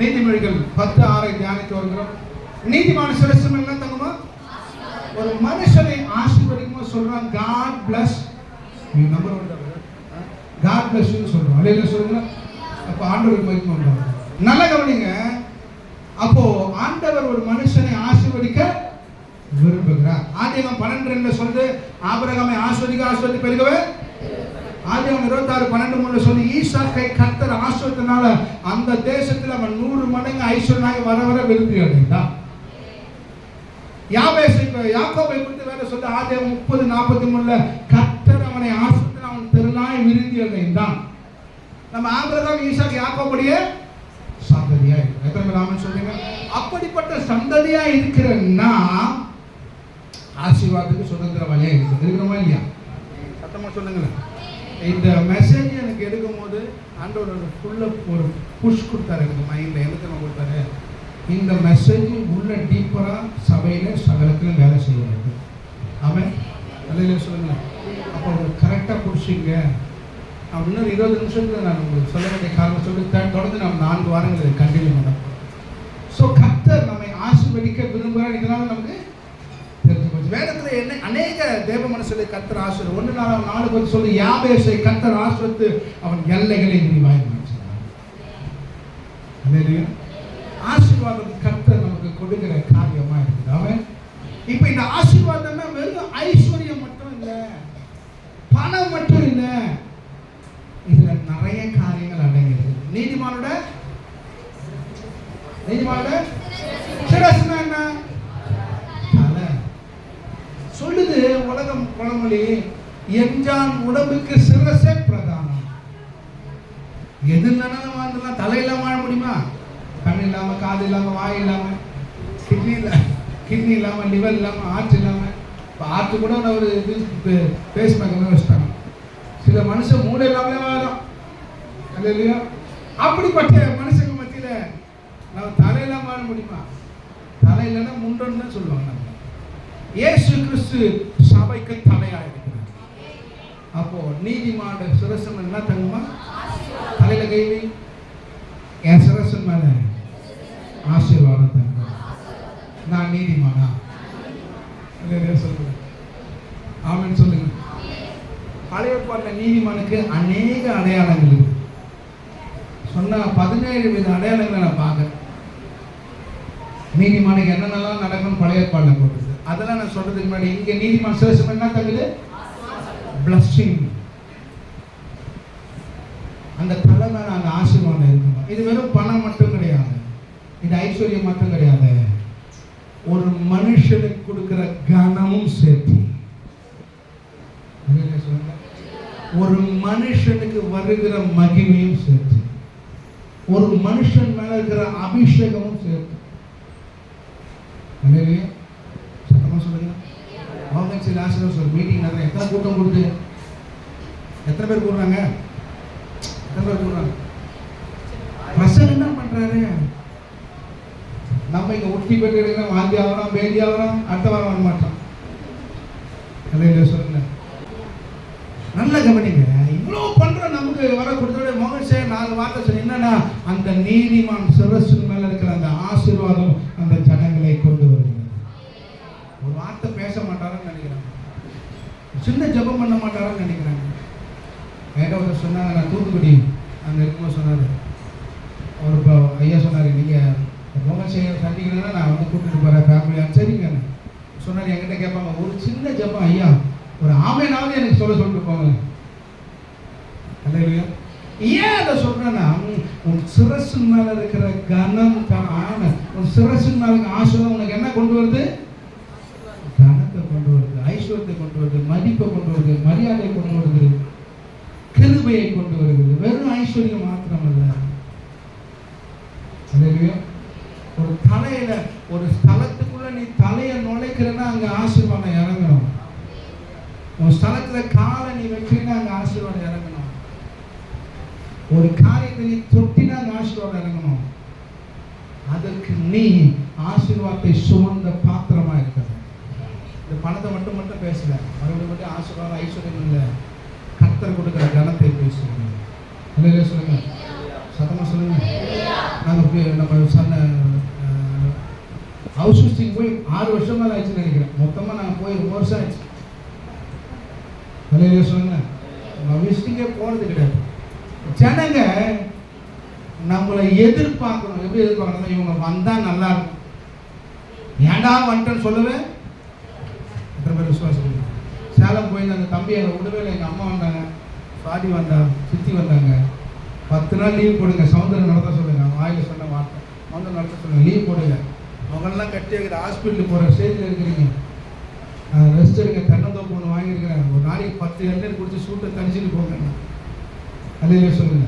நீதிமொழிகள் பத்து ஆறை தியானித்து வருகிறோம். நீதிமான சிரசம் என்ன தங்குமா ஒரு மனுஷனை ஆசீர்வதிக்குமா சொல்றான் காட் பிளஸ் நீ நம்பர் ஒன் காட் பிளஸ் சொல்றோம். அலையில சொல்லுங்க. அப்போ ஆண்டவர் மதிப்பு பண்றாங்க நல்ல கவனிங்க. அப்போ ஆண்டவர் ஒரு மனுஷனை ஆசீர்வதிக்க விரும்புகிறார். ஆதிகம் பன்னெண்டு சொல்றது ஆபரகமை ஆஸ்வதிக்க ஆஸ்வதி பெருகவே ஆதியம் இருபத்தாறு பன்னெண்டு மூணுல சொல்லி ஈசாக்கை கத்தர் ஆசிரியத்தினால அந்த தேசத்தில் அவன் நூறு மடங்கு ஐஸ்வர்யனாக வர வர விரும்பி அடைந்தான் யாபேசை யாக்கோபை குறித்து வேற சொல்ல ஆதியம் முப்பது நாற்பத்தி மூணுல கத்தர் அவனை ஆசிரியத்தில் அவன் திருநாய் விரும்பி அடைந்தான் நம்ம ஆபிரகாம் ஈசாக் யாக்கோபடியே சந்ததியா? இருக்கு எத்தனை ராமன் சொல்லுங்க? அப்படிப்பட்ட சந்ததியா இருக்கிறன்னா ஆசீர்வாதத்துக்கு சுதந்திரமாலியா இருக்கு இருக்கிறோமா இல்லையா? சத்தமா சொல்லுங்களேன். இந்த மெசேஜ் எனக்கு எடுக்கும் போது ஆண்டவர் ஒரு ஃபுல்ல ஒரு புஷ் கொடுத்தாரு எனக்கு மைண்ட்ல எனக்கு நான் கொடுத்தாரு? இந்த மெசேஜ் உள்ள டீப்பரா சபையில சகலத்திலும் வேலை செய்ய வேண்டும் ஆமென். அதில் சொல்லுங்க. அப்போ கரெக்டாக பிடிச்சிங்க. இன்னொரு இருபது நிமிஷத்துல நான் உங்களுக்கு சொல்ல வேண்டிய காரணம் சொல்லி தொடர்ந்து நம்ம நான்கு வாரங்கள் கண்டினியூ பண்ண ஸோ கத்தர் நம்மை ஆசிர்வதிக்க விரும்புகிறேன் இதனால நமக்கு வேதத்தில் என்ன அநேக தேவ மனசுல கத்தர் ஆசிரியர். ஒன்று நாள் நாலு பேர் சொல்லி யாபேசை கத்தர் ஆசிரத்து அவன் எல்லைகளை விரிவாய் மாற்றினார் ஆசீர்வாதம் கத்தர் நமக்கு கொடுக்கிற காரியமா இருக்குது. அவன் இப்போ இந்த ஆசீர்வாதம்னா வெறும் ஐஸ்வர்யம் மட்டும் இல்லை பணம் மட்டும் இல்லை. இதுல நிறைய காரியங்கள் அடங்கியிருக்கு. நீதிமானோட? நீதிமானோட சிரஸ்னா என்ன தலை சொல்லுது உலகம் பழமொழி எஞ்சான் உடம்புக்கு சிரசே பிரதானம். எது நினைவு வாழ்ந்துலாம் தலையில வாழ முடியுமா? கண் இல்லாம காது இல்லாம வாய் இல்லாம கிட்னி இல்ல கிட்னி இல்லாம லிவர் இல்லாம ஆற்று இல்லாம. இப்போ ஆற்று கூட ஒரு இது பேஸ் வச்சுட்டாங்க சில மனுஷன் மூட இல்லாமலே வாழும் இல்லையா? அப்படிப்பட்ட மனுஷங்க மத்தியில நம்ம தலையில வாழ முடியுமா? தலை இல்லைன்னா முண்டன்னு தான் சொல்லுவாங்க நம்ம இயேசு கிறிஸ்து சபைக்கு தலையா இருக்கிறார் அப்போ நீதிமான சிரசம் என்ன தங்குமா தலையில கைவி என் சிரசன் மேல ஆசீர்வாதம் தங்க நான் நீதிமானா? சொல்லுங்க. ஆமன் சொல்லுங்க. பழைய பாட்டில் நீதிமானுக்கு அநேக அடையாளங்கள் இருக்கு. சொன்ன பதினேழு வித அடையாளங்களை நான் பார்க்குறேன். நீதிமானுக்கு என்னென்னலாம் நடக்கும் பழைய பாட்டில் போட்டுது அதெல்லாம் நான் சொல்றதுக்கு முன்னாடி இங்க நீதிமான் சிரசம் என்ன தங்குது? பிளஸ்டிங் அந்த தலை மேல அந்த ஆசீர்வாதம் இருக்கணும் இது வெறும் பணம் மட்டும் கிடையாது. இது ஐஸ்வர்யம் மட்டும் கிடையாது. ஒரு மனுஷனுக்கு கொடுக்கிற கனமும் சேர்த்து. ஒரு மனுஷனுக்கு வருகிற மகிமையும் சேர்த்து. ஒரு மனுஷன் மேல இருக்கிற அபிஷேகமும் சேர்த்து. அல்லேலூயா. மோகன் சில மீட்டிங் நிறைய எத்தனை கூட்டம் கொடுத்து எத்தனை பேர் கூடுறாங்க? எத்தனை பேர் கூடுறாங்க? பிரசன் என்ன பண்றாரு? நம்ம இங்க ஒட்டி போயிட்டு எடுக்கிறோம் வாந்தி ஆகிறோம் பேதி ஆகிறோம் அடுத்த வாரம் வர மாட்டோம். அல்லேலூயா சொல்லுங்க. நல்ல கவனிங்க. இவ்வளோ பண்ணுற நமக்கு வர கொடுத்தோட மோகன் சார் நாலு வார்த்தை சொல்லி என்னன்னா அந்த நீதிமான் சிரசின் மேல இருக்கிற அந்த ஆசீர்வாதம் அந்த ஜனங்களை கொண்டு வருகிறது ஒரு வார்த்தை பேச மாட்டாருன்னு நினைக்கிறாங்க சின்ன ஜெபம் பண்ண மாட்டாருன்னு நினைக்கிறாங்க. வேற ஒருத்தர் சொன்னாங்க நான் தூத்துக்குடி அங்கே இருக்கும்போது சொன்னார். அவர் இப்போ ஐயா சொன்னார் நீங்கள் மோகன் செய்ய சந்திக்கிறீங்கன்னா நான் வந்து கூட்டிட்டு போகிறேன் ஃபேமிலியான்னு சரிங்க. சொன்னார் என்கிட்ட கேட்பாங்க ஒரு சின்ன ஜெபம் ஐயா ஒரு ஆமைனாவது எனக்கு சொல்ல சொல்லிட்டு போங்க. அல்லையா ஏன் அதை சொல்கிறேன்னா உன்- உன் சிரசின் மேலே இருக்கிற கனம் க- ஆன உன் சிரசின் மேலே இருக்கிற உனக்கு என்ன கொண்டு வருது? கனத்தை கொண்டு வருது ஐஸ்வர்யத்தை கொண்டு வருது. மதிப்பை கொண்டு வருது மரியாதை கொண்டு வருது கிருபையை கொண்டு வருகிறது. வெறும் ஐஸ்வர்யம் மாத்திரம் அல்ல ஒரு தலையில ஒரு ஸ்தலத்துக்குள்ள நீ தலையை நுழைக்கிறன்னா அங்க ஆசீர்வாதம் இறங்கணும். ஒரு ஸ்தலத்துல காலை நீ வைக்கிறீன்னா அங்க ஆசீர்வாதம் இறங்கணும். ஒரு காரியத்தை நீ தொட்டினா அங்க ஆசீர்வாதம் இறங்கணும். அதற்கு நீ ஆசீர்வாதத்தை சுமந்த பாத்திரம் பணத்தை மட்டும் மட்டும் பேசல. மறுபடியும் மட்டும் ஆசீர்வாதம் ஐஸ்வர்யம் இல்லை. கத்தர் கொடுக்குற கனத்தை பேசுகிறேன். சொல்லுங்க. சத்தமாக சொல்லுங்க. நாங்கள் நம்ம சொன்ன ஹவுஸ் ஹோஸ்டிங் போய் ஆறு வருஷம் மேலே ஆயிடுச்சுன்னு நினைக்கிறேன். மொத்தமாக நாங்கள் போய் ரொம்ப வருஷம் ஆயிடுச்சு. வெளியில சொல்லுங்க. நான் விசிட்டிங்கே போனது கிடையாது. ஜனங்க நம்மளை எதிர்பார்க்கணும். எப்படி எதிர்பார்க்கணும் இவங்க வந்தால் நல்லா இருக்கும். ஏன்டா வந்துட்டேன்னு சொல்லவே எத்தனை பேர் விசுவாசம். சேலம் போயிருந்தாங்க தம்பி என்னை விடவே இல்லை. எங்கள் அம்மா வந்தாங்க சாதி வந்தாங்க சித்தி வந்தாங்க. பத்து நாள் லீவ் போடுங்க சவுந்தரம் நடத்த சொல்லுங்க. வாயில் சொன்ன வார்த்தை. சவுந்தரம் நடத்த சொல்லுங்க லீவ் போடுங்க. அவங்கெல்லாம் கட்டி வைக்கிற ஹாஸ்பிட்டலுக்கு போகிற ஸ்டேஜில் இருக்கிறீங்க. ரெஸ்ட் எடுங்க தென்னந்தோப்பு ஒன்று வாங்கியிருக்கிறேன். ஒரு நாளைக்கு பத்து எண்ணெய் குடிச்சு சூட்டை தனிச்சுட்டு போங்க. அதையே சொல்லுங்க.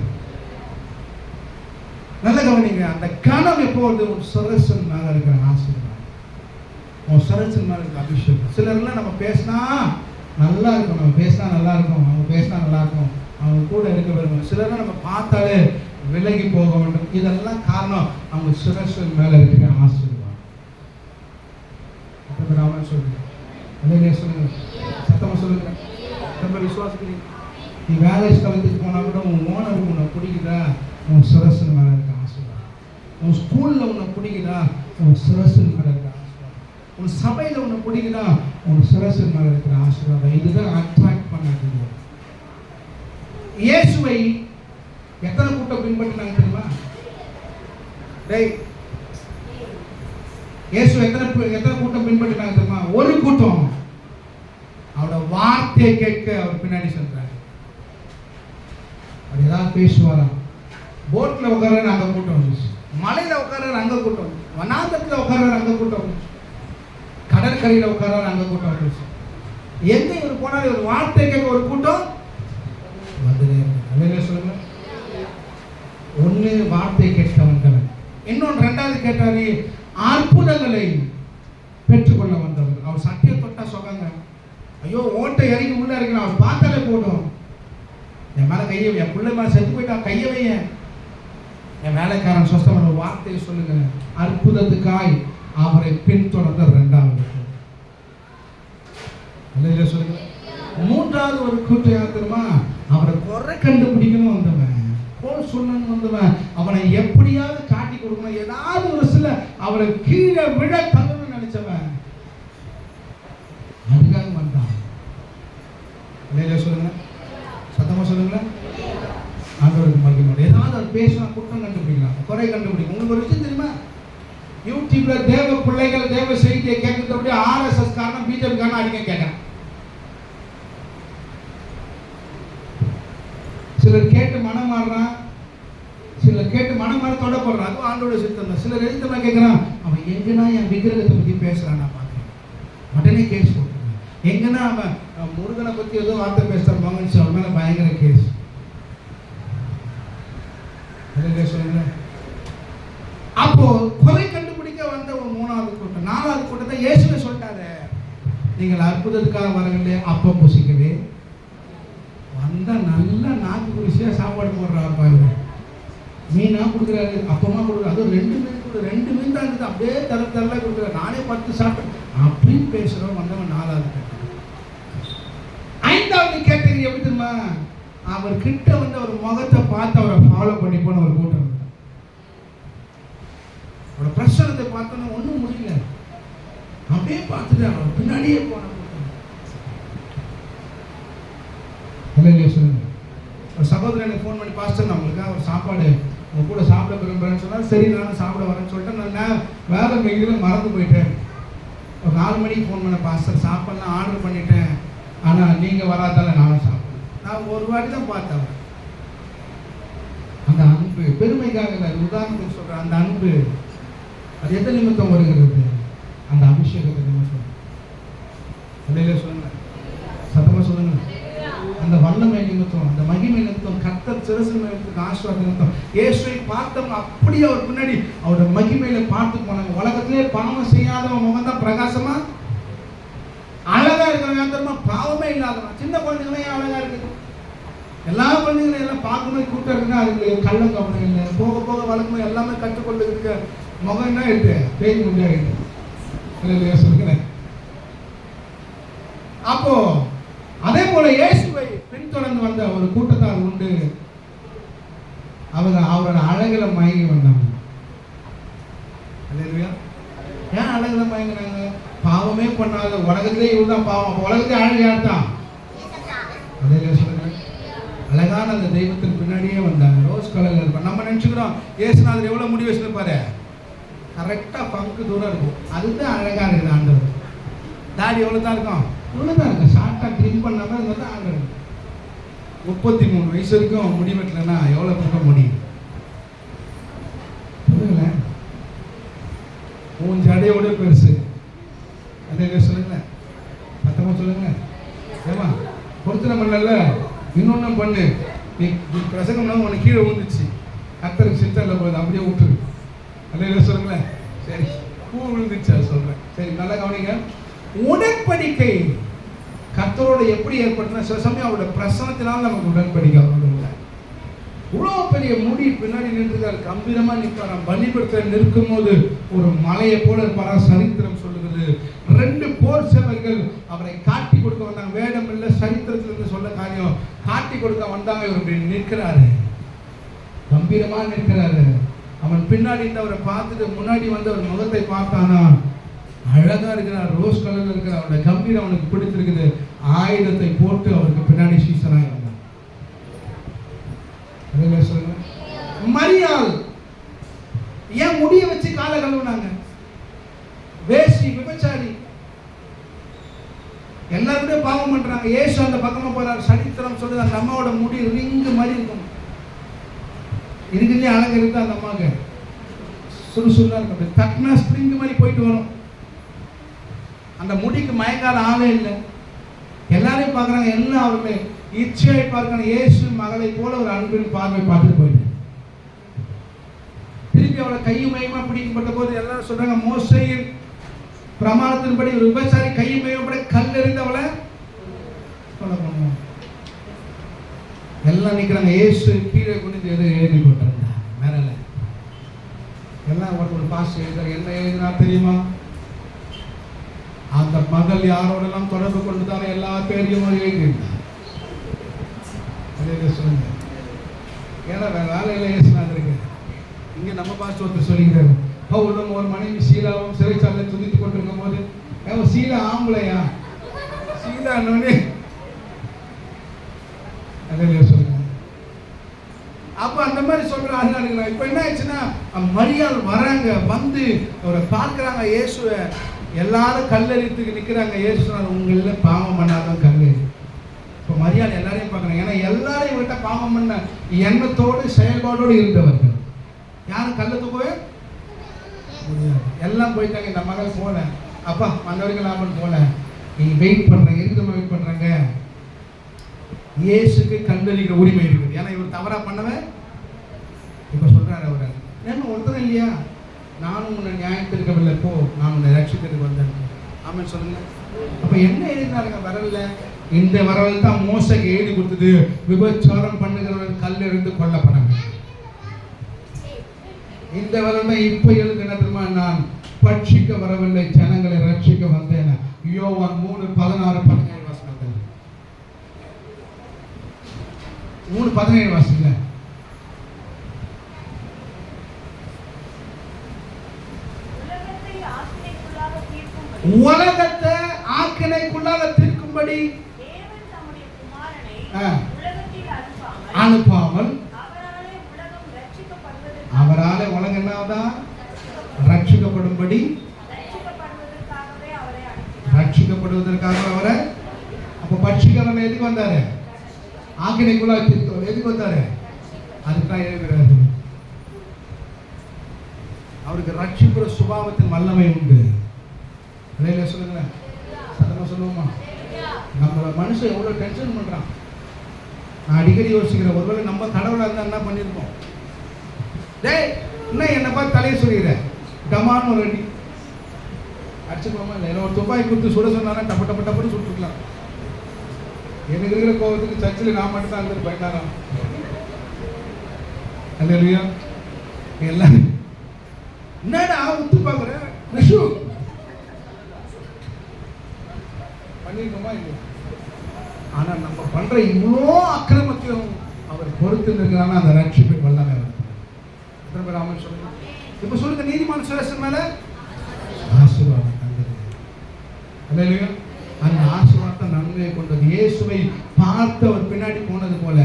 நல்ல கவனிங்க அந்த கணம் எப்போ வருது உன் சரசன் இருக்கிறேன் இருக்கிற ஆசீர்வாதம்? உன் சரசன் மேலே இருக்க. அபிஷேகம் சிலர்லாம் நம்ம பேசினா நல்லா இருக்கும். நம்ம பேசினா நல்லா இருக்கும். அவங்க பேசினா நல்லா இருக்கும். அவங்க கூட இருக்க விரும்பும் சிலர்லாம் நம்ம பார்த்தாலே விலகி போக வேண்டும். இதெல்லாம் காரணம் அவங்க சிரசன் மேலே இருக்கிற ஆசீர்வாதம். அப்போ ராமன் சொல்லுங்க அதே சொல்லுங்க. சத்தமாக சொல்லுங்க. ரொம்ப விசுவாசிக்கிறீங்க. நீ வேலை ஸ்தலத்துக்கு போனால் கூட உன் ஓனர் உன்னை பிடிக்குதா உன் சிரசன் மேலே இருக்க ஆசீர்வாதம். உன் ஸ்கூலில் உன்னை பிடிக்குதா உன் சிரசன் மேலே இருக்க உன் சபையில் ஒன்று பிடிக்குதா உன் சிரசு மேலே இருக்கிற ஆசீர்வாதம். இதுதான் அட்ராக்ட் பண்ணாதீங்க. இயேசுவை எத்தனை கூட்டம் பின்பற்றினாங்க தெரியுமா? டேய் இயேசு எத்தனை எத்தனை கூட்டம் பின்பற்றினாங்க தெரியுமா? ஒரு கூட்டம். அவரோட வார்த்தையை கேட்க அவர் பின்னாடி சென்றார். அவர் ஏதாவது பேசுவாராம் போட்டில் உட்கார அங்கே கூட்டம் வந்துச்சு. மலையில உட்கார அங்க கூட்டம் வனாந்தத்தில் உட்கார அங்கே கூட்டம் வந்துச்சு. கடற்கரையில் உட்கார அங்கே கூட்டம் வந்துருச்சு எங்க இவர் போனாரு? இவர் வார்த்தை கேட்க ஒரு கூட்டம் வந்ததே சொல்லுங்க. ஒன்று வார்த்தை கேட்க வந்தவன் இன்னொன்று ரெண்டாவது கேட்டாரு அற்புதங்களை பெற்றுக்கொள்ள வந்தவர் அவர் சட்டையை தொட்டா சொன்னாங்க ஐயோ ஓட்டை இறங்கி உள்ள இருக்கிறான் அவர் பார்த்தாலே போடும் என் மேலே கையை என் பிள்ளை மேலே செத்து போயிட்டா கையை வையன் என் வேலைக்காரன் சொஸ்தமான வார்த்தையை சொல்லுங்க. அற்புதத்துக்காய் அவரை பின்தொடர்ந்த ரெண்டாவது. சொல்லுங்க? மூன்றாவது ஒரு கூட்டம் யார் தெரியுமா? அவரை குறை கண்டுபிடிக்கணும் வந்தவன். கோல் சொல்லணும் வந்தவன். அவனை எப்படியாவது காட்டி கொடுக்கணும். ஏதாவது ஒரு சில அவரை கீழே விழ தள்ளணும்னு நினைச்சவன். அதுக்காக வந்தான். அல்லையா சொல்லுங்க? சத்தமா சொல்லுங்களேன். ஆண்டவருக்கு மகிழ்ச்சி ஏதாவது அவர் பேசினா குற்றம் கண்டுபிடிக்கலாம். குறை கண்டுபிடிக்கும். உங்களுக்கு ஒரு விஷயம் தெரியுமா? யூடியூப்ல தேவ பிள்ளைகள் தேவ செய்தியை கேட்கறத விட ஆர்எஸ்எஸ் காரணம் பிஜேபி காரணம் அடிக்க கேட்கறேன் சிலர் கேட்டு மனம் மாறுறான் சிலர் கேட்டு மனம் மாற தொடப்படுறான் அதுவும் ஆண்டோட சித்தம் தான் சிலர் எழுத்தமா கேட்குறான் அவன் எங்கன்னா என் விக்கிரகத்தை பற்றி பேசுகிறான் நான் பார்க்குறேன். உடனே கேஸ் போட்டுருவேன் எங்கன்னா அவன் முருகனை பத்தி ஏதோ வார்த்தை பேசுகிறான் மகன் அவன் மேலே பயங்கர கேஸ். சொல்லுங்க அப்போ குறை கண்டுபிடிக்க வந்த ஒரு மூணாவது கூட்டம். நாலாவது கூட்டத்தை இயேசுவே சொல்லிட்டாரு. நீங்கள் அற்புதத்துக்காக வரவில்லை அப்போ புசிக்கவே. வந்த நல்லா நாக்கு குடிச்சியா சாப்பாடு போடுறாரு பாருங்க. மீனாக கொடுக்குறாரு அப்பமா கொடுக்குறாரு. அதுவும் ரெண்டு மீன் கொடுக்குற ரெண்டு மீன் தான் இருக்குது. அப்படியே தர தரலாக கொடுக்குறாரு. நானே பத்து சாப்பிட்டேன். அப்படின்னு பேசுறவன் வந்தவன் நாலாவது கேட்டகரி ஐந்தாவது கேட்டகரி எப்படி தெரியுமா? அவர் கிட்ட வந்து அவர் முகத்தை பார்த்து அவரை ஃபாலோ பண்ணி போன ஒரு கூட்டம். அவரோட பிரசனத்தை பார்த்தோன்னா ஒன்றும் முடியல. அப்படியே பார்த்துட்டு அவர் பின்னாடியே போன கூட்டம். சொல்லுங்க. ஒரு சகோதரனை ஃபோன் பண்ணி பாஸ்டர் நான் உங்களுக்கு சாப்பாடு உன் கூட சாப்பிட விரும்புறேன்னு சொன்னால் சரி நானும் சாப்பிட வரேன்னு சொல்லிட்டு நான் வேலை மிகுதியில் மறந்து போயிட்டேன். ஒரு நாலு மணிக்கு ஃபோன் பண்ண பாஸ்டர் சாப்பாடுலாம் ஆர்டர் பண்ணிட்டேன். ஆனால் நீங்கள் வராதால நானும் சாப்பிடுவேன் நான் ஒரு வாட்டி தான் பார்த்தேன் அந்த அன்பு பெருமைக்காக இல்லை அது உதாரணத்துக்கு சொல்கிறேன் அந்த அன்பு அது எந்த நிமித்தம் வருகிறது? அந்த அபிஷேகத்தை நிமித்தம் சொல்லுங்கள் சொல்லுங்க சத்தமா சொல்லுங்க அந்த வல்லமை நிமித்தம் அந்த மகிமை நிமித்தம் கத்த சிறசு நிமித்தம் ஆசீர்வாத நிமித்தம். ஏசுவை பார்த்தவங்க அப்படியே அவர் பின்னாடி அவரோட மகிமையில பார்த்து போனாங்க. உலகத்திலே பாவம் செய்யாதவன் முகம் தான் பிரகாசமா? அழகா இருக்கிறவன் தெரியுமா? பாவமே இல்லாதவன். சின்ன குழந்தைங்களே அழகா இருக்குது எல்லா குழந்தைங்களும் எல்லாம் பார்க்கும்போது கூட்டம் இருக்குன்னா அதுக்கு கள்ளம் கவனம் இல்லை. போக போக வளர்க்கும் எல்லாமே கற்றுக்கொண்டு இருக்க முகம் என்ன இருக்கு பேய் முடியாது சொல்லுங்களேன். அப்போ அதே போல இயேசுவை பின்தொடர்ந்து வந்த ஒரு கூட்டத்தால் உண்டு. அவர் அவரோட அழகுல மயங்கி வந்தாங்க. ஏன் அழகுல மயங்கினாங்க? பாவமே பண்ணாத உலகத்திலே இவர் தான் பாவம் உலகத்திலே அழகு யார் தான் அழகான அந்த தெய்வத்தின் பின்னாடியே வந்தாங்க. ரோஸ் கலர்ல இருப்பாங்க நம்ம நினச்சிக்கிறோம் ஏசுநாதர் எவ்வளோ முடிவு வச்சுருப்பாரு? கரெக்டாக பங்கு தூரம் இருக்கும். அதுதான் அழகாக இருக்குது ஆண்டவர். தாடி எவ்வளோ தான் இருக்கும்? இவ்வளோ தான் இருக்கும் ஷார்ட்டாக க்ளீன் பண்ணாமல் இருந்தால் தான் ஆண்டவர் முப்பத்தி மூணு வயசு வரைக்கும் முடி வெட்டலைன்னா எவ்வளோ பண்ண முடியும் சொல்லுங்களேன் உன் ஜடையோட பெருசு. அதே சொல்லுங்க. பத்தமாக சொல்லுங்க. ஏமா பொருத்தனை பண்ணல. இன்னொன்னும் பண்ணு. நீ பிரசங்கம்னா உனக்கு கீழே விழுந்துச்சு. கத்தருக்கு சித்தரில் போகுது அப்படியே விட்டுரு. அதே சொல்லுங்களேன். சரி பூ விழுந்துச்சு அது சொல்கிறேன் சரி நல்லா கவனிங்க. உடன்படிக்கை கத்தரோட எப்படி ஏற்படுத்தினா சில சமயம் அவரோட பிரசனத்தினால் நமக்கு உடன்படிக்க இவ்வளோ பெரிய மூடி பின்னாடி நின்றுக்கார் கம்பீரமாக நிற்பாராம் பலிபடத்தில் நிற்கும் போது ஒரு மலையை போல இருப்பாரா? சரித்திரம் சொல்லுகிறது. ரெண்டு போர் சேவர்கள் அவரை காட்டி கொடுக்க வந்தாங்க. வேடம் இல்லை சரித்திரத்திலிருந்து சொல்ல காரியம். காட்டி கொடுக்க வந்தாங்க. இவர் நிற்கிறாரு. கம்பீரமாக நிற்கிறாரு. அவன் பின்னாடி இருந்து அவரை பார்த்துட்டு முன்னாடி வந்து அவர் முகத்தை பார்த்தானா? அழகாக இருக்கிறார். ரோஸ் கலரில் இருக்கிற அவனோட கம்பீரம் அவனுக்கு பிடித்திருக்குது. ஆயுதத்தை போட்டு அவருக்கு பின்னாடி சீசனாக இருந்தார் சொல்லுங்க. மரியாள். ஏன் முடிய வச்சு காலை கழுவுனாங்க? வேஷ்டி விபச்சாரி. எல்லாருமே பாவம் பண்றாங்க. ஏசு அந்த பக்கமா போறாரு. சரித்திரம் சொல்லுது. அந்த அம்மாவோட முடி ரிங்கு மாதிரி இருக்கும். இருக்குதே அழகு இருக்கு அந்த அம்மாவுக்கு. சுறுசுறுதா இருக்கும். அப்படி தட்டினா ஸ்ப்ரிங் மாதிரி போயிட்டு வரும். அந்த முடிக்கு மயக்கால ஆளே இல்லை. எல்லாரையும் பார்க்குறாங்க என்ன அவர்களே இச்சையை பார்க்கணும் இயேசு மகளை போல ஒரு அன்பின் பார்வை பார்த்துட்டு போயிட்டேன் திருப்பி அவளை கையும் மையமா பிடிக்கப்பட்ட போது எல்லாரும் சொல்றாங்க மோசையின் பிரமாணத்தின்படி ஒரு விபசாரி கையும் மையப்பட கல் எறிந்து அவளை கொலை பண்ணுவோம் எல்லாம் நிக்கிறாங்க இயேசு கீழே குனிந்து எது எழுதி போட்டாங்க மேலே. எல்லாம் ஒரு ஒரு பாஸ் எழுதுறாங்க என்ன எழுதினா தெரியுமா? அந்த மகள் யாரோடெல்லாம் தொடர்பு கொண்டுதான் எல்லா பேரையும் எழுதியிருந்தார் அதே சொல்லுங்க. ஏன்னா வேற வேலையில ஏசுனாது இருக்கு இங்க நம்ம பாஸ்ட் ஒருத்தர் சொல்லிக்கிறாரு பவுலும் ஒரு மனைவி சீலாவும் சிறைச்சாலையில் துதித்துக் கொண்டிருக்கும் போது ஏன் சீலா ஆம்பளையா? சீலா அதே சொல்லுங்க. அப்ப அந்த மாதிரி சொல்ற ஆளுங்க இப்ப என்ன ஆச்சுன்னா மரியாள் வராங்க வந்து அவரை பார்க்குறாங்க இயேசுவை எல்லாரும் கல்லறித்துக்கு நிற்கிறாங்க இயேசு உங்களில் பாவம் பண்ணாதான் கல்லு இப்போ மரியாதை எல்லாரையும் பார்க்குறாங்க ஏன்னா எல்லாரையும் விட்ட பாவம் பண்ண எண்ணத்தோடு செயல்பாடோடு இருந்தவர்கள். யாரும் கல்ல தூக்கவே? எல்லாம் போயிட்டாங்க. இந்த மகள் போல அப்பா வந்தவர்கள் லாபம் போல நீ வெயிட் பண்ணுறேன் எதுக்கு வெயிட் பண்ணுறாங்க இயேசுக்கு கண்டறிகிற உரிமை இருக்குது. ஏன்னா இவர் தவறா பண்ணவன்? இப்போ சொல்கிறார் அவர். ஏன்னா ஒருத்தர் இல்லையா? நானும் உன்னை நியாயத்திருக்கவில்லை போ நான் உன்னை ரட்சிக்கிறதுக்கு வந்தேன். ஆமாம் சொல்லுங்க. அப்போ என்ன எழுதினாருங்க வரல. இந்த வரவில் தான் மோசக்கு எழுதி கொடுத்தது. விபச்சாரம் பண்ணுகிறவன் கல் இருந்து கொல்லப்படாங்க இந்த வரவை இப்போ இப்ப தெரியுமா நான் பட்சிக்க வரவில்லை ஜனங்களை ரட்சிக்க வந்தேன். யோவான் மூணு பதினாறு பதினேழு வாசனங்கள் மூணு பதினேழு வாசம் இல்லை ஆக்கினைக்குள்ளாக தீர்க்கும்படி உலகத்தை ஆக்கினைக்குள்ளாக தீர்க்கும்படி அனுப்பாமல் அவராலே உலகம் என்னதா ரட்சிக்கப்படும்படி ரட்சிக்கப்படுவதற்காக அவரை அப்ப பட்சிக்கிறவன் எதுக்கு வந்தாரு? ஆக்கினைக்குள்ளா தீர்த்தவர் எதுக்கு வந்தாரு? அதுதான் எழுதுகிறாரு அவருக்கு ரட்சிப்புற சுபாவத்தின் வல்லமை உண்டு. அதே சொல்லுங்களேன் சத்தமாக சொல்லுவோமா? நம்மள மனுஷன் எவ்வளோ டென்ஷன் பண்ணுறான் நான் அடிக்கடி யோசிக்கிறேன். ஒருவேளை நம்ம கடவுளாக இருந்தால் என்ன பண்ணியிருக்கோம் டேய் இன்னும் என்ன பார்த்து தலையை சொல்லிடுறேன் டமான்னு ஒரு அடி. அடிச்சுக்கலாமா இல்லை? ஒரு துப்பாக்கி கொடுத்து சுட சொன்னாலும் டப்ப டப்ப டப்புன்னு சுட்டுருக்கலாம். எனக்கு இருக்கிற கோபத்துக்கு சர்ச்சில் நான் மட்டும் தான் இருந்துட்டு பயந்தாராம் அல்லையா எல்லாம் என்னடா உத்து பார்க்குறேன் ரிஷு. இல்லையா ஆனால் நம்ம பண்ணுற இவ்வளோ அக்கிரமத்தையும் அவர் பொறுத்து இருக்கிறான்னா அந்த ரட்சிப்பின் வல்லமே அவர். எத்தனை பேர் ஆமாம் சொல்லுங்க. இப்போ சொல்லுங்க நீதிமான சுரேசன் மேலே? ஆசீர்வாதம் தந்தது. இல்லையா அந்த ஆசீர்வாதத்தை நன்மையை கொண்டது. இயேசுவை பார்த்து அவர் பின்னாடி போனது போல.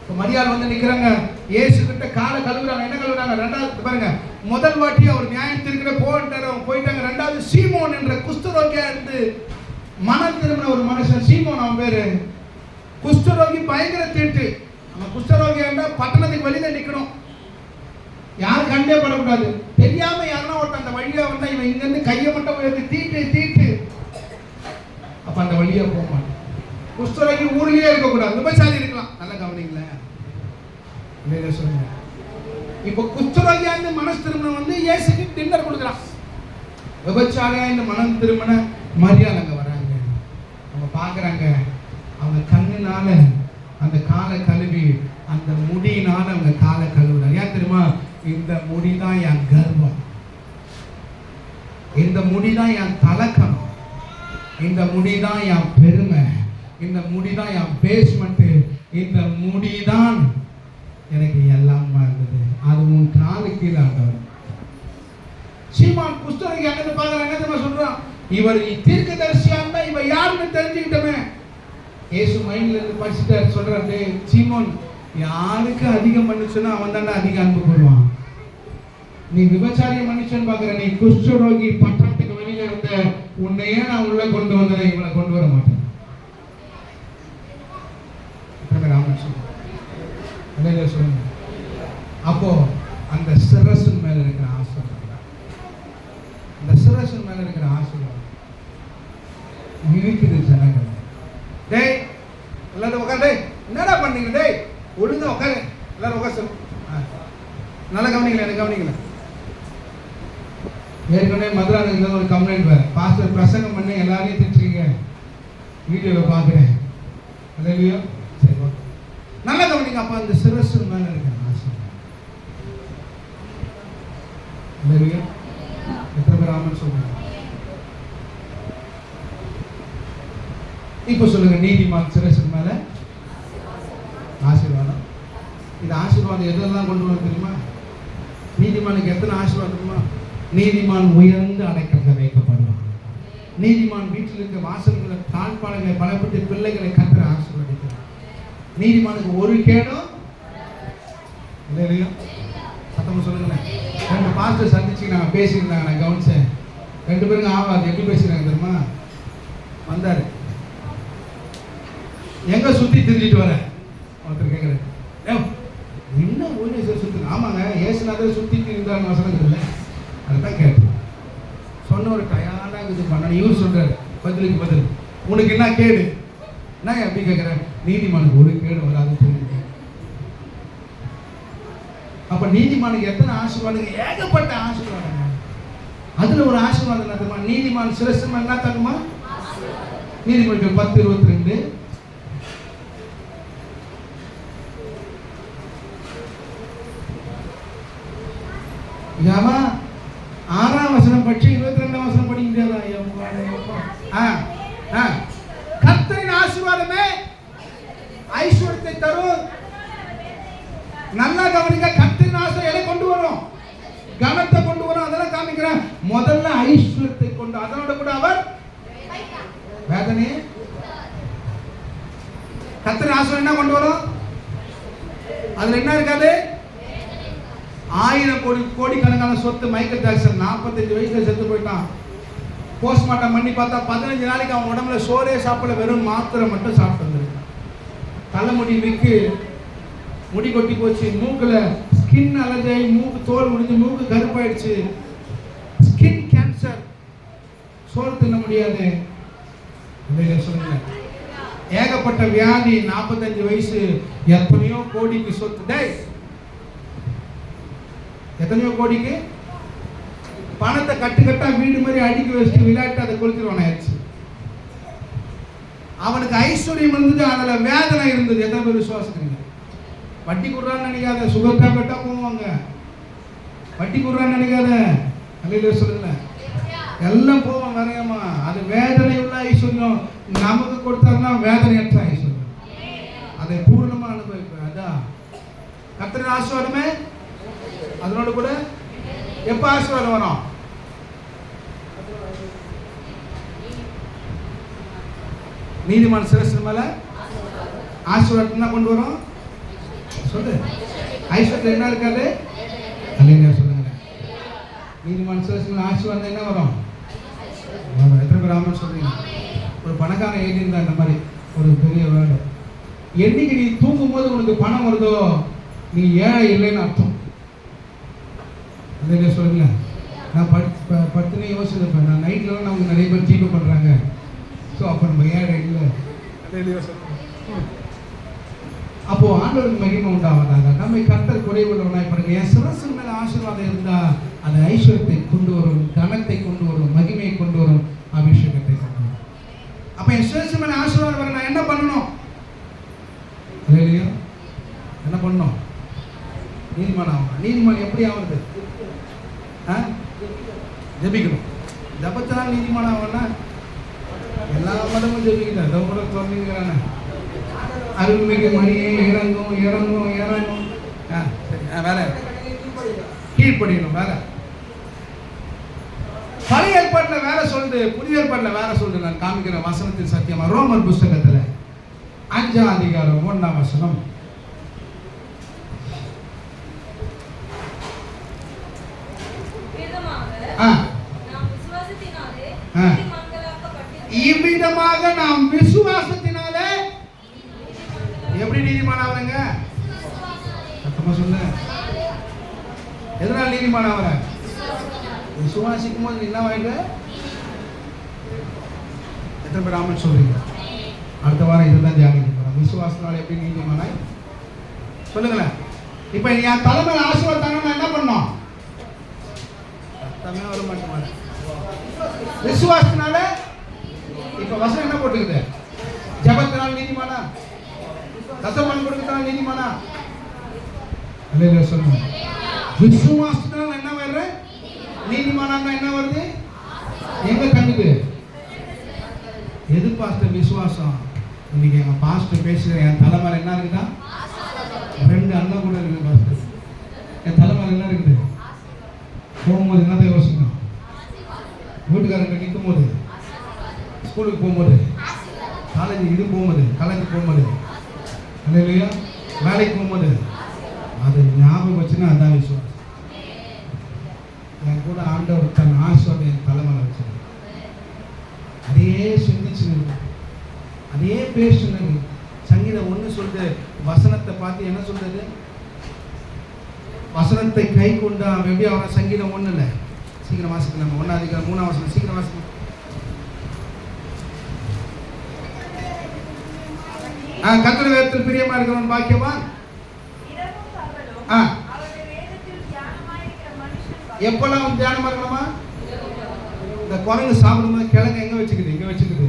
இப்போ மரியாதை வந்து நிற்கிறாங்க இயேசு கிட்ட காலை கழுவுறாங்க. என்ன கழுவுறாங்க? ரெண்டாவது பாருங்க. முதல் வாட்டி அவர் நியாயம் திருக்கிற போன்ட்டார் அவங்க போயிட்டாங்க. ரெண்டாவது சீமோன் என்ற குஷ்டரோகியா இருந்து மனம் திரும்பின ஒரு மனுஷன் சீமோன் அவன் பேர். குஷ்டரோகி பயங்கர தீட்டு நம்ம குஷ்டரோகி இருந்தா பட்டணத்துக்கு வெளியில் நிற்கணும் யாரும் கண்டே படக்கூடாது. தெரியாம யாருன்னா ஒருத்தன் அந்த வழியா வந்தா இவன் இங்கிருந்து கையை மட்டும் உயர்த்து தீட்டு தீட்டு. அப்ப அந்த வழியா போக மாட்டான். குஷ்டரோகி ஊர்லயே இருக்கக்கூடாது. விபச்சாரி இருக்கலாம். நல்லா கவனிங்களேன் இல்லையா சொல்லுங்க இப்போ குஷ்டரோகியா இருந்து மனசு திருமணம் வந்து இயேசுக்கு டின்னர் கொடுக்குறான். விபச்சாரியா இந்த மனம் திருமண மரியாதை அங்க அவங்க பார்க்குறாங்க. அவங்க கண்ணுனால அந்த காலை கழுவி அந்த முடியினால அவங்க காலை கழுவுறாங்க. ஏன் தெரியுமா? இந்த முடி தான் என் கர்வம். இந்த முடி தான் என் தலக்கம் இந்த முடி தான் என் பெருமை. இந்த முடி தான் என் பேஸ்மெண்ட்டு இந்த முடி தான் எனக்கு எல்லாமா இருந்தது. அது உன் காலு கீழே ஆண்டவர். சீமான் புஸ்தகம் எங்க பார்க்குறாங்க என்ன தெரியுமா சொல்றான்? இவர் தீர்க்கதரிசியா இருந்தா இவர் யாருன்னு தெரிஞ்சுக்கிட்டோமே. இயேசு மைண்ட்ல இருந்து படிச்சுட்டாரு சொல்றாரு சீமோன் யாருக்கு அதிகம் மன்னிச்சுன்னா அவன் தானே அதிக அன்பு கொள்வான். நீ விபச்சாரிய மனுஷன் பாக்குற நீ குஷ்டரோகி பட்டணத்துக்கு வெளியில இருந்த உன்னையே நான் உள்ள கொண்டு வந்தேன் இவனை கொண்டு வர மாட்டேன். சொல்லுங்க? அப்போ அந்த சிரசு மேல இருக்கிற ஆசை அந்த சிரசு மேல இருக்கிற ஆசை இருக்குது ஜனங்கள் டேய் எல்லாரும் உட்காரு என்னடா பண்ணீங்க டேய் ஒழுங்கா உட்காரு எல்லாரும் உட்கார சொல்லு ஆ. நல்லா கவனிக்கல எனக்கு கவனிக்கல ஏற்கனவே மதுரானுக்கு ஒரு கம்ப்ளைண்ட் வேற பாஸ்டர் பிரசங்கம் பண்ணி எல்லாரையும் திட்டுறீங்க வீடியோவில் பார்க்குறேன். அல்லையோ? சரி நல்லா கவனிங்க அப்போ அந்த சிரசு மேலே இருக்கிற ஆசை. எத்தனை பேர் ஆமன் சொல்றாங்க இப்போ சொல்லுங்க நீதிமான் சிரசு மேல ஆசீர்வாதம். இது ஆசீர்வாதம் எதெல்லாம் கொண்டு வரும் தெரியுமா? நீதிமானுக்கு எத்தனை ஆசீர்வாதம் நீதிமான் உயர் நீதிமானுக்கு ஒரு கேடும் இல்லை இல்லையா? சத்தமா சொல்லுங்களேன். ரெண்டு பாஸ்டர் சந்திச்சு நான் பேசியிருந்தாங்க நான் கவனிச்சேன். ரெண்டு பேருக்கும் ஆகாது எப்படி பேசுகிறாங்க தெரியுமா? வந்தார். எங்க சுத்தி திரிஞ்சிட்டு வர? ஒருத்தர் கேட்குறேன் என்ன ஊழியர் சுத்தி ஆமாங்க ஏசுநாதர் சுத்தி திரிந்தான்னு வசனம் இல்லை அதுதான் கேட்டேன். சொன்ன ஒரு டயர்டாக இது பண்ணணும். இவர் சொல்கிறார் பதிலுக்கு பதில். உனக்கு என்ன கேடு? என்ன எப்படி கேட்குறேன் நீதிமானுக்கு ஒரு கேடு வராது தெரியுது அப்ப நீதிமானுக்கு எத்தனை ஆசீர்வாதம் ஏகப்பட்ட ஆசீர்வாதம் அதுல ஒரு ஆசீர்வாதம் என்ன தெரியுமா? நீதிமான் சிரசம் என்ன தருமா நீதிமன்றம் பத்து இருபத்தி ரெண்டு யாவா ஆறாம் வசனம் பற்றி இருபத்தி ரெண்டாம் வசனம் படிக்க முடியாதா ஐயப்பா, ஐயப்பா. ஆ, ஆ. கர்த்தரின் ஆசீர்வாதமே ஐஸ்வர்யத்தை தரும் நல்லா கவனிங்க கர்த்தரின் ஆசை எதை கொண்டு வரும் கனத்தை கொண்டு வரும் அதெல்லாம் காமிக்கிறேன் முதல்ல ஐஸ்வரத்தை கொண்டு அதனோட கூட அவர் வேதனையே. கத்திர ஆசிரம் என்ன கொண்டு வரும்? அதுல என்ன இருக்காது? ஆயிரம் கோடி கோடிக்கணக்கான சொத்து மைக்கேல் ஜாக்சன் நாற்பத்தஞ்சு வயசுல செத்து போயிட்டான். போஸ்ட்மார்ட்டம் பண்ணி பார்த்தா பதினஞ்சு நாளைக்கு அவன் உடம்புல சோறே சாப்பிடல வெறும் மாத்திரை மட்டும் சாப்பிட்டு தலைமுடி விக்கு முடி கொட்டி போச்சு மூக்கில் ஸ்கின் அலர்ஜி ஆகி மூக்கு தோல் முடிஞ்சு மூக்கு கருப்பாயிடுச்சு. சோறு தின்ன முடியாது. சொல்லுங்க. ஏகப்பட்ட வியாதி நாற்பத்தஞ்சு வயசு எத்தனையோ கோடிக்கு சொத்து. டேய் எத்தனையோ கோடிக்கு? பணத்தை கட்டு கட்டா வீடு மாதிரி அடுக்கி வச்சுட்டு விளையாட்டு அதை கொளுத்திடுவானாச்சு ஆயிடுச்சு அவனுக்கு ஐஸ்வர்யம் இருந்தது அதுல வேதனை இருந்தது. எத்தனை பேர் விசுவாசிக்கிறீங்க? வட்டி கொடுறான்னு நினைக்காத சுகர் டேப்லெட்டாக போவாங்க. வட்டி கொடுறான்னு நினைக்காத. அல்ல சொல்லுங்களேன் எல்லாம் போவோம் வரையம்மா அது வேதனை உள்ள ஐஸ்வர்யம். நமக்கு கொடுத்தாருன்னா வேதனையற்ற ஐஸ்வர்யம். அதை பூர்ணமா அனுபவிப்பேன். அதான் கத்திர ஆசீர்வாதமே? அதனோட கூட? எப்ப ஆசீர்வாதம் வரும்? நீதிமான் சிரசு மேல? ஆசீர்வாதம் தான் கொண்டு வரும்? சொல்லு. ஐஸ்வர்யம் என்ன இருக்காது அல்லையா சொல்லுங்க நீதிமான் சிரசு ஆசீர்வாதம் என்ன வரும்? வரும். எத்தனை பேர் ஆமான்னு சொல்றீங்க. ஒரு பணக்காரன் எழுதியிருந்தா இந்த மாதிரி ஒரு பெரிய வேர்டு. என்னைக்கு நீ தூங்கும் போது உனக்கு பணம் வருதோ நீ ஏழை இல்லைன்னு அர்த்தம். அல்லையா சொல்லுங்க நான் படு ப- படுத்துனே யோசிச்சிருப்பேன். நான் நைட்டில் நமக்கு நிறைய பேர் ஜீபம் பண்ணுறாங்க ஸோ அப்போ நம்ம ஏழை இல்லை. அப்போ ஆண்டவருக்கு மகிமை உண்டாவதாக. நம்மை கர்த்தர் குறைவுள்ளவனாய் பாருங்க. என் சிரசு மேல ஆசீர்வாதம் இருந்தா அது ஐஸ்வர்யத்தை கொண்டு வரும் கனத்தை கொண்டு வரும் மகிமையை கொண்டு வரும் அபிஷேகத்தை கொண்டு வரும் அப்ப மேல ஆசீர்வாதம் வர நான் என்ன பண்ணணும்? இல்லையா என்ன பண்ணணும்? நீதிமான் ஆகணும் நீதிமான் எப்படி ஆகுறது ஆ? ஜெபிக்கணும். ஜபத்தினால் நீதிமான் ஆகணும்னா எல்லா மதமும் ஜெபிக்கிறேன் அதை கூட சொல்லிக்கிறானே அருள்மிகு மணியே இறங்கும் இறங்கும் இறங்கும். ஆ சரி வேலை. கீழ்ப்படியணும் வேலை. பழைய ஏற்பாட்டில் வேலை சொல்லுது புதிய ஏற்பாட்டில் வேலை சொல்லுது நான் காமிக்கிறேன் வசனத்தின் சத்தியமா ரோமர் புஸ்தகத்தில் அஞ்சாம் அதிகாரம் ஒன்றாம் வசனம். இவ்விதமாக நாம் விசுவாசத்தினாலே எப்படி நீதிமான் ஆவறங்க சத்தமா சொல்லு எதனால் நீதிமான் ஆவற விசுவாசிக்கும் போது நீ என்ன வாங்க எத்தனை பேர் ஆமன் சொல்றீங்க? அடுத்த வாரம் இதுதான் தியானிக்க போறோம். விசுவாசத்தினால எப்படி நீதிமானாய் சொல்லுங்களேன். இப்போ என் தலைமையில் ஆசீர்வாதம் என்ன பண்ணோம் சத்தமே வர மாட்டேன் விசுவாசத்தினால இப்ப வசனம் என்ன போட்டுக்குது? ஜபத்தினால் நீதிமானா? தசமன் கொடுக்கறதால நீதிமானா? சொல்லுங்க. விசுவாசத்தினால் நீதிமானா என்ன வருது? எங்க கண்ணுக்கு எது பாஸ்டர் விசுவாசம்? இன்னைக்கு எங்க பாஸ்டர் பேசுகிற என் தலைமையில என்ன இருக்குதா? ரெண்டு அண்ணன் கூட இருக்குது பாஸ்டர் என் தலைமையில என்ன இருக்குது? போகும்போது என்னதான் யோசிக்கணும் வீட்டுக்காரங்க நிற்கும் போது ஸ்கூலுக்கு போகும்போது காலேஜ் இது போகும்போது காலேஜ் போகும்போது. இல்லையா வேலைக்கு போகும்போது அது ஞாபகம் வச்சுன்னா அதான் விசுவாசம் என் கூட ஆண்டவர் தன் ஆசீர்வாதம் என் தலைமையில் வச்சிருக்க அதையே சிந்திச்சுன்னு அதே பேசுனது சங்கீதம் ஒன்று சொல்லுது வசனத்தை பார்த்து என்ன சொல்றது வசனத்தை கை கொண்டு அவன் எப்படி அவன சங்கீதம் ஒண்ணு இல்லை சீக்கிரம் வாசிக்கலாம் ஒன்றாம் அதிகாரம் மூணாம் வசனம் சீக்கிரம் வாசிக்கலாம் ஆ கத்திர வேதத்தில் பிரியமா இருக்கிறவன் பாக்கியமா? ஆ. எப்பெல்லாம் அவன் தியானமா இருக்கணுமா? இந்த குரங்கு சாப்பிடும்போது கிழங்கு எங்க வச்சுக்குது? இங்க வச்சுக்குது.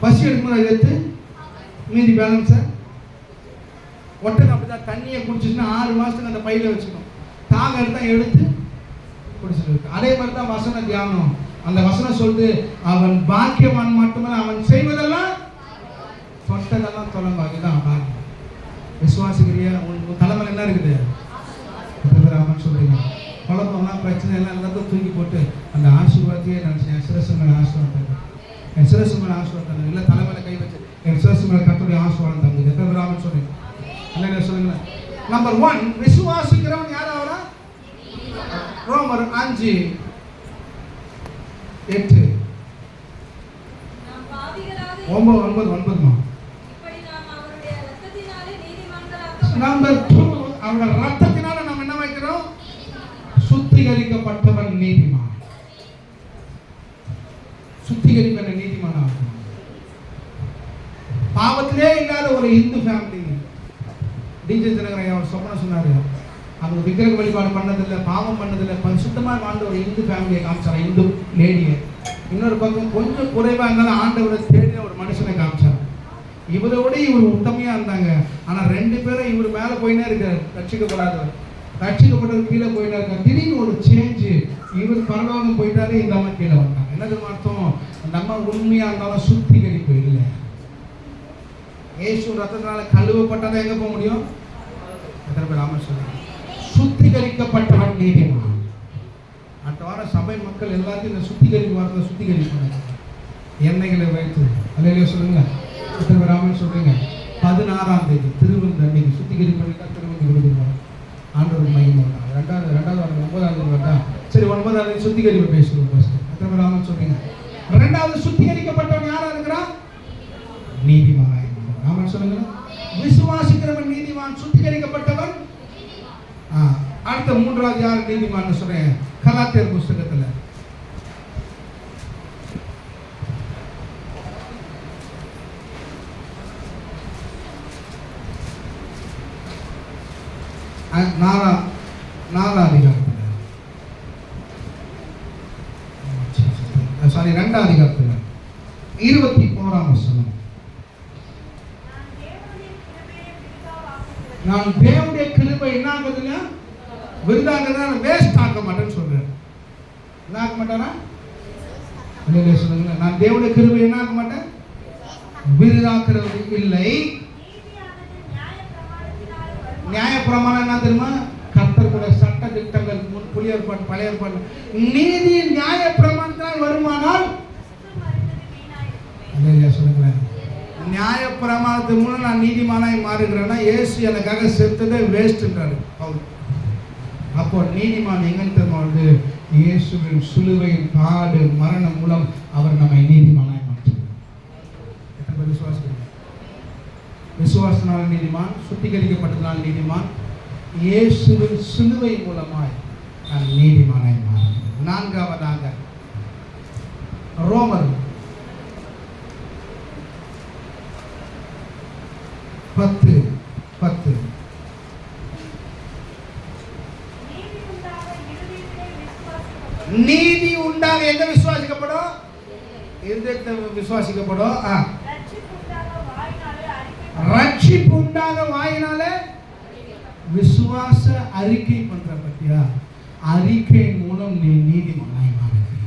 பசி எடுக்கும்போது அதை எடுத்து மீதி பேலன்ஸை ஒட்டகம் அப்படிதான் தண்ணியை குடிச்சிச்சுன்னா ஆறு மாசத்துக்கு அந்த பையில வச்சுக்கணும். தாங்க எடுத்தா எடுத்து குடிச்சிட்டு அதே மாதிரி தான் வசன தியானம். அந்த வசனம் சொல்லுது அவன் பாக்கியவான் மட்டுமல்ல அவன் செய்வதெல்லாம் தொட்டதெல்லாம் தொடங்கும் அதுதான் பாக்கியம் விசுவாசிக்கிறியா? உன் தலைமையில் என்ன இருக்குது? ஆமான்னு சொல்றீங்க. குழப்பம்லாம் பிரச்சனை எல்லாம் எல்லாத்தையும் தூக்கி போட்டு அந்த ஆசீர்வாதத்தையே நினச்சி என் சிரசு மேலே ஆசீர்வாதம் மேலே ஆசீர்வாதம். இல்லை தலைமையில கை வச்சு மேலே கத்துடைய ஆசீர்வாதம் தருது எத்தனை பேர் ஆமான்னு சொல்றீங்க. இல்லை சொல்லுங்களேன். நம்பர் ஒன் விசுவாசிக்கிறவன் யார் ஆகிறா ரோமர் அஞ்சு எட்டு. ஒன்பது ஒன்பது ஒன்பதுமா? நம்பர் டூ அவரோட ரத்தத்தினால நம்ம என்ன வைக்கிறோம்? சுத்திகரிக்கப்பட்டவன் நீதிமான். சுத்திகரிப்பன நீதிமான் ஆகணும் பாவத்திலே இல்லாத ஒரு இந்து ஃபேமிலி டிஜே தினகரன் அவர் சொப்பன சொன்னார். அவங்க விக்கிரக வழிபாடு பண்ணதில்லை பாவம் பண்ணதில்லை பரிசுத்தமாக வாழ்ந்த ஒரு இந்து ஃபேமிலியை காமிச்சார் இந்து லேடியை இன்னொரு பக்கம் கொஞ்சம் குறைவாக இருந்தாலும் ஆண்டவரை தேடின ஒரு மனுஷனை காமிச்சார். இவரை விட இவர் உத்தமையாக இருந்தாங்க. ஆனா ரெண்டு பேரும் இவர் மேலே போயினே இருக்கார். ரட்சிக்கப்படாதவர். ரட்சிக்கப்பட்டவர் கீழே போயிட்டா இருக்கார். திடீர்னு ஒரு சேஞ்ச் இவர் பரலோகம் போயிட்டாரு இந்த அம்மா கீழே வந்தாங்க என்னது அர்த்தம்? அந்த அம்மா இருந்தாலும் சுத்திகரிப்பு இல்லை. ஏசு ரத்தத்தினால கழுவப்பட்டதை எங்கே போக முடியும்? எத்தனை பேர் ஆமாம் சொல்லுங்க சுத்திகரிக்கப்பட்டவன் நீதிமான். அடுத்த வாரம் சபை மக்கள் எல்லாத்தையும் இந்த சுத்திகரிப்பு வாரத்தை சுத்திகரிப்பு எண்ணெய்களை வைத்து. அல்லையா சொல்லுங்களேன் எத்தனை பேர் ஆமென் சொல்றீங்க. பதினாறாம் தேதி திருவிருந்து அன்னைக்கு சுத்திகரிப்பு பண்ணிட்டா திருவிருந்து ஆண்டவர் மையம் வந்தாங்க ரெண்டாவது ரெண்டாவது வாரம் ஒன்பதாம் தேதி வந்தா சரி ஒன்பதாம் தேதி சுத்திகரிப்பு பேசுவோம் ஃபர்ஸ்ட் எத்தனை பேர் ஆமென் சொல்றீங்க. ரெண்டாவது சுத்திகரிக்கப்பட்டவன் யாரா இருக்கிறான்? நீதிமானாய் ராமன் சொல்லுங்க விசுவாசிக்கிறவன் நீதிமான் சுத்திகரிக்கப்பட்டவன்? ஆ, அடுத்த மூன்றாவது யார் நீதிமான்னு சொல்றேன். கலாத்தியர் புஸ்தகத்துல. நாலா நாலா அதிகாரத்தில். சாரி ரெண்டாம் அதிகாரத்தில். இருபத்தி ஓராம் வசனம். நான் தேவனுடைய கிருபை என்ன ஆகுதுங்க விருதாகிறதா வேஸ்ட் ஆக்க மாட்டேன்னு சொல்றேன். என்ன ஆக்க மாட்டானா? இல்லையா சொல்லுங்க நான் தேவனுடைய கிருபை என்ன ஆக்க மாட்டேன்? விருதாக்குறது இல்லை. நியாயப்பிரமாணம் என்ன தெரியுமா கர்த்தருடைய சட்ட திட்டங்கள் முன் புதிய ஏற்பாடு பழைய ஏற்பாடு நீதி நியாய பிரமாணத்தினால் வருமானால் சொல்லுங்களேன். நியாய பிரமாணத்து மூலம் நான் நீதிமானாய் மாறுகிறேன்னா ஏசு எனக்காக செத்ததே வேஸ்ட்ன்றாரு அவர் அப்போ நீதிமான் எங்கன்னு வந்து? இயேசுவின் சிலுவையின் பாடு மரணம் மூலம் அவர் நம்மை நீதிமானாய் மாற்றுகிறார். விசுவாசம் விசுவாசனால் நீதிமான் சுத்திகரிக்கப்பட்டதனால் நீதிமான். இயேசுவின் சிலுவை மூலமாய் நீதிமானாய் மாறுகிறேன் நான்காவதாக ரோமர் பத்து பத்து. நீதி உண்டாக இறுதியிலே விசுவாசிக்கப்படும். நீதி உண்டாக எங்க விசுவாசிக்கப்படும்? இருதயத்தை விசுவாசிக்கப்படும் உண்டாக ரட்சிப்பு உண்டாக வாயினால விசுவாச அறிக்கை பண்ற பத்தியா? அறிக்கை மூலம் நீ நீதிமானாய் மாறுகிறீ.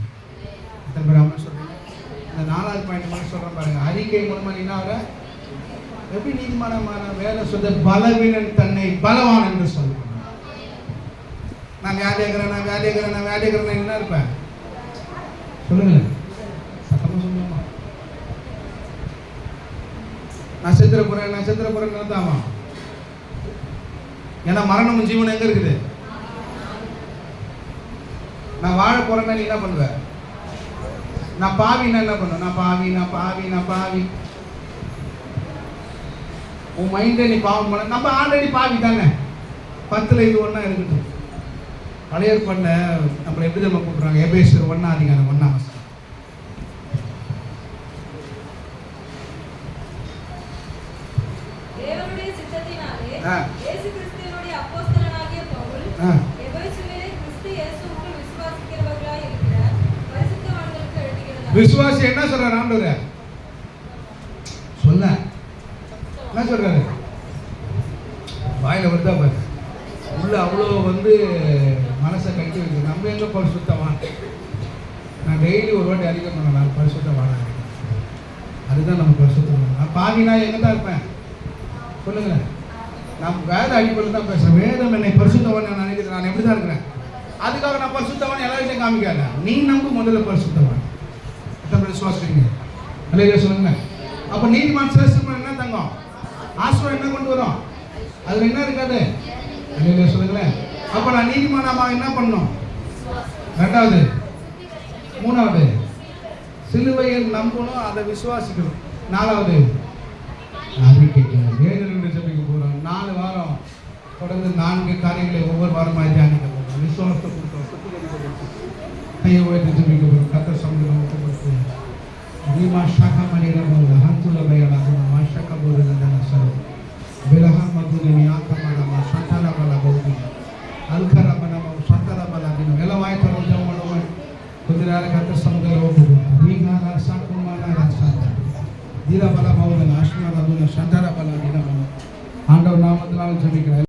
எத்தனை பேர் ஆமென் சொல்றீங்க. இந்த நாலாவது பாயிண்ட் மட்டும் சொல்கிறேன் பாருங்க. அறிக்கை மூலமாக நீ என்ன ஆகுற? எப்படி நீதிமானமான வேலை சொல்ற பலவீனன் தன்னை பலவான் என்று சொல்றான் நான் வியாதியாகிறேன் நான் வியாதியாகிறேன் நான் வியாதியாகிறேன் என்ன இருப்பேன்? சொல்லுங்களேன். சத்தமா சொல்லுமா நான் செத்துற போறேன் நான் செத்துற போறேன் நினைத்தாமா ஏன்னா மரணமும் ஜீவனம் எங்கே இருக்குது? நான் வாழ போறேன்னா நீ என்ன பண்ணுவ? நான் பாவினா என்ன பண்ணுவேன் நான் பாவி நான் பாவி நான் பாவி. உன் மைண்டே நீ பாவம் பண்ண நம்ம ஆல்ரெடி பாவி தானே? பத்தில் இது ஒன்றா இருக்கட்டும். பழைய பண்ண நம்மளை எப்படி நம்ம கூப்பிட்றாங்க? எபேஸ்வர் ஒன்னா அதிகாரம் ஒன்னா வசனம் தேவனுடைய சித்தத்தினாலே ஆ. இயேசு கிறிஸ்துவினுடைய அப்போஸ்தலனாகிய பவுல் ஆ. எபேசுவிலே கிறிஸ்து இயேசுவுக்குள் விசுவாசிக்கிறவர்களாய் இருக்கிற பரிசுத்தவான்களுக்கு எழுதுகிறதா விசுவாசி என்ன சொல்றாரு ஆண்டவர். சொல்ல. என்ன சொல்றாரு? வாயில வருதா பாரு. உள்ள அவ்வளோ வந்து மனசை கட்டி வைக்க நம்ம எங்க பரிசுத்தவான்? நான் டெய்லி ஒரு வாட்டி அதிகம் பண்ண நான் பரிசுத்தமான அதுதான் நம்ம பரிசுத்தம் நான் பாவினா எங்க தான் இருப்பேன்? சொல்லுங்க. நான் வேத அடிப்படையில் தான் பேசுறேன். வேதம் என்னை பரிசுத்தவன் நான் நினைக்கிறேன். நான் எப்படி தான் இருக்கிறேன்? அதுக்காக நான் பரிசுத்தவன் எல்லா விஷயம் காமிக்காத. நீ நம்பு முதல்ல பரிசுத்தவன். எத்தனை விசுவாசிக்கிறீங்க அல்லையா சொல்லுங்க அப்ப நீதிமான் சிரேஷ்டமா என்ன தங்கம்? ஆசிரம் என்ன கொண்டு வரும்? அதுல என்ன இருக்காது? அல்லையா சொல்லுங்களேன் அப்ப நான் நீதிமானாமா என்ன பண்ணும் ரெண்டாவது மூணாவது சிலுவையில் நம்பணும் அதை விசுவாசிக்கணும். நாலாவது அறிக்கைக்கணும் ஏழு சபைக்கு போகிறோம் நாலு வாரம் தொடர்ந்து நான்கு காரியங்களை ஒவ்வொரு வாரமாக தியானிக்க போகிறோம் விசுவாசத்தை கொடுத்தோம். சுத்திகரிக்க கொடுத்தோம் மாஷாக்கா மணிகள போல ஹந்துல பையலா போல மாஷாக்கா போல தன சரோ பிலஹா மதுல மியாக்கா மன மாஷாக்கா மன போல அல்கர மன மாஷாக்கா மன பின வெலவாய் கரோ ஜமலோ குதிரால கத்த சமுதர ஓடு நீகா ராசா குமார ராசா தீரா பல மௌல ஆஷ்மா ரதுல சந்தர பல தின ஆண்டவர் நாமத்தினால் ஜெபிக்கிறேன்